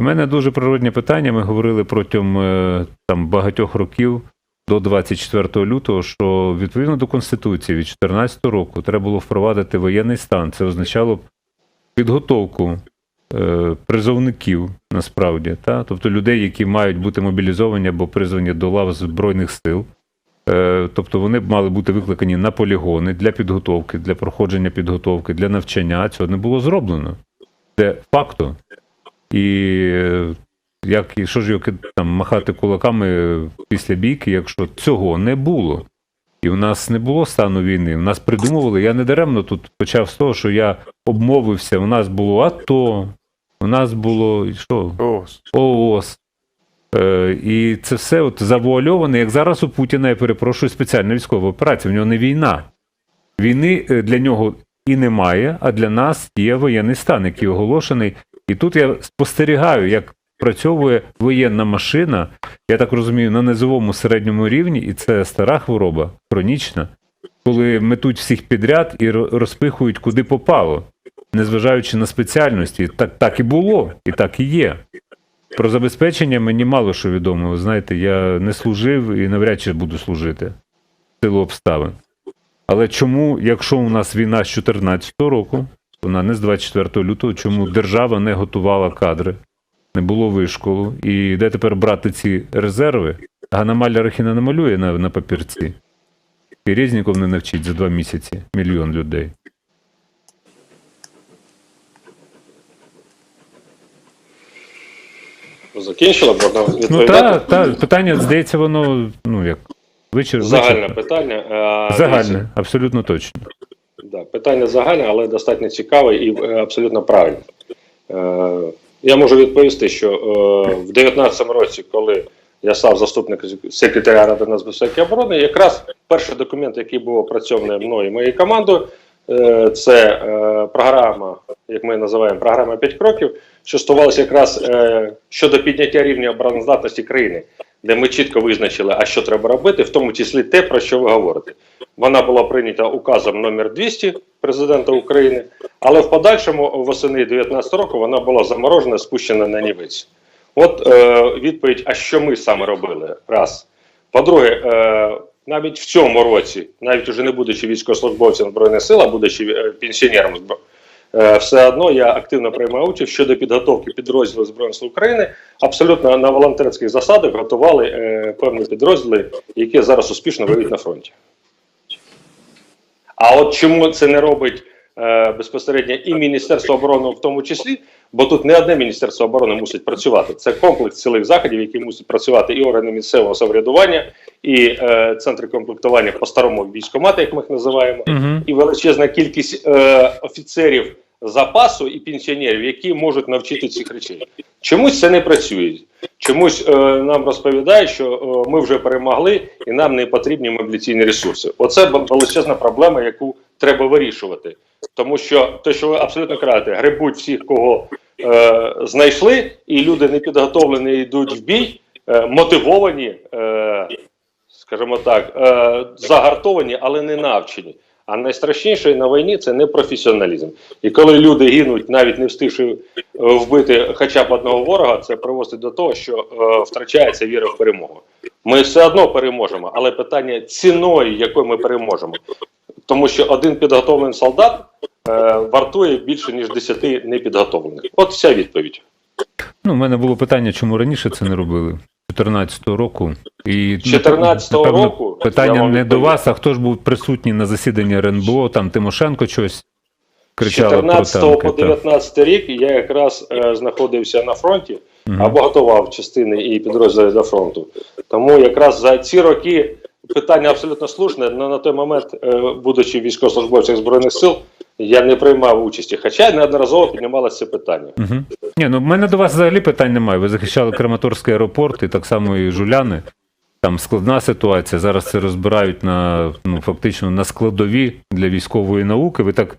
У мене дуже природне питання. Ми говорили протягом е, там багатьох років до 24 лютого, що відповідно до Конституції від 2014 року треба було впровадити воєнний стан. Це означало б підготовку е, призовників насправді, та? тобто людей, які мають бути мобілізовані або призвані до лав Збройних сил. Е, Тобто вони б мали бути викликані на полігони для підготовки, для проходження підготовки, для навчання. Цього не було зроблено. Це факту. І як і що ж його там махати кулаками після бійки, якщо цього не було. І в нас не було стану війни. В нас придумували. Я не даремно тут почав з того, що я обмовився. У нас було АТО, у нас було що? Ось. ООС. Е, і це все от завуальоване, як зараз у Путіна, я перепрошую, спеціальна військова операція. В нього не війна. Війни е, для нього і немає, а для нас є воєнний стан, який оголошений. І тут я спостерігаю, як працьовує воєнна машина, я так розумію, на низовому середньому рівні, і це стара хвороба, хронічна, коли метуть всіх підряд і розпихують куди попало, незважаючи на спеціальності. Так, так і було, і так і є. Про забезпечення мені мало що відомо. Ви знаєте, я не служив і навряд чи буду служити в силу обставин. Але чому, якщо у нас війна з 2014 року, вона не з 24 лютого, чому держава не готувала кадри, не було вишколу, і де тепер брати ці резерви? Ганна Рахіна не намалює на, на папірці. І Резніков не навчить за два місяці мільйон людей. Закінчила, можна Ну так, так, питання, здається, воно, ну як, вичер... Загальне вичерпне. питання. Е, Загальне, абсолютно точно. Питання загальне, але достатньо цікаве і е, абсолютно правильне. Е, я можу відповісти, що е, в 2019 році, коли я став заступником секретаря Ради нацбезпеки і оборони, якраз перший документ, який був опрацьований мною і моєю командою, це програма, як ми називаємо, програма 5 кроків, що стосувалася якраз е, щодо підняття рівня обороноздатності країни, де ми чітко визначили, а що треба робити, в тому числі те, про що ви говорите. Вона була прийнята указом номер 200 президента України, але в подальшому восени 2019 року вона була заморожена, спущена на нівець. От е, відповідь: а що ми саме робили? Раз. По-друге, е, навіть в цьому році, навіть уже не будучи військовослужбовцем Збройних сил, а будучи е, пенсіонером все одно я активно приймаю участь щодо підготовки підрозділів Збройних сил України. Абсолютно на волонтерських засадах готували е, певні підрозділи, які зараз успішно воюють на фронті. А от чому це не робить е, безпосередньо і Міністерство оборони в тому числі, бо тут не одне Міністерство оборони мусить працювати. Це комплекс цілих заходів, які мусять працювати і органи місцевого самоврядування, і е, центри комплектування по-старому військомати, як ми їх називаємо, Угу. і величезна кількість е, офіцерів запасу і пенсіонерів, які можуть навчити цих речей. Чомусь це не працює. Чомусь е, нам розповідають, що е, ми вже перемогли і нам не потрібні мобілізаційні ресурси. Оце величезна проблема, яку треба вирішувати. Тому що те, що ви абсолютно кажете, грибуть всіх, кого е, знайшли, і люди не підготовлені йдуть в бій, е, мотивовані, е, скажімо так, е, загартовані, але не навчені. А найстрашніше на війні це непрофесіоналізм. І коли люди гинуть, навіть не встигши е, вбити хоча б одного ворога, це приводить до того, що е, втрачається віра в перемогу. Ми все одно переможемо, але питання ціною, якою ми переможемо. Тому що один підготовлений солдат е, вартує більше, ніж 10 непідготовлених. От вся відповідь. Ну, у мене було питання, чому раніше це не робили? 14-го року. І ну, 14-го напевно, року, питання не до вас, а хто ж був присутній на засіданні РНБО, там Тимошенко щось З кричала 14 про танки. по так. 19 рік я якраз е, знаходився на фронті Мгм. або готував частини і підрозділи до фронту. Тому якраз за ці роки питання абсолютно слушне. але на той момент, е, будучи військовослужбовцем збройних сил, я не приймав участі. Хоча неодноразово піднімалося це питання. Угу. Ні, ну в мене до вас взагалі питань немає. Ви захищали Краматорський аеропорт і так само і Жуляни. Там складна ситуація. Зараз це розбирають на ну фактично на складові для військової науки. Ви так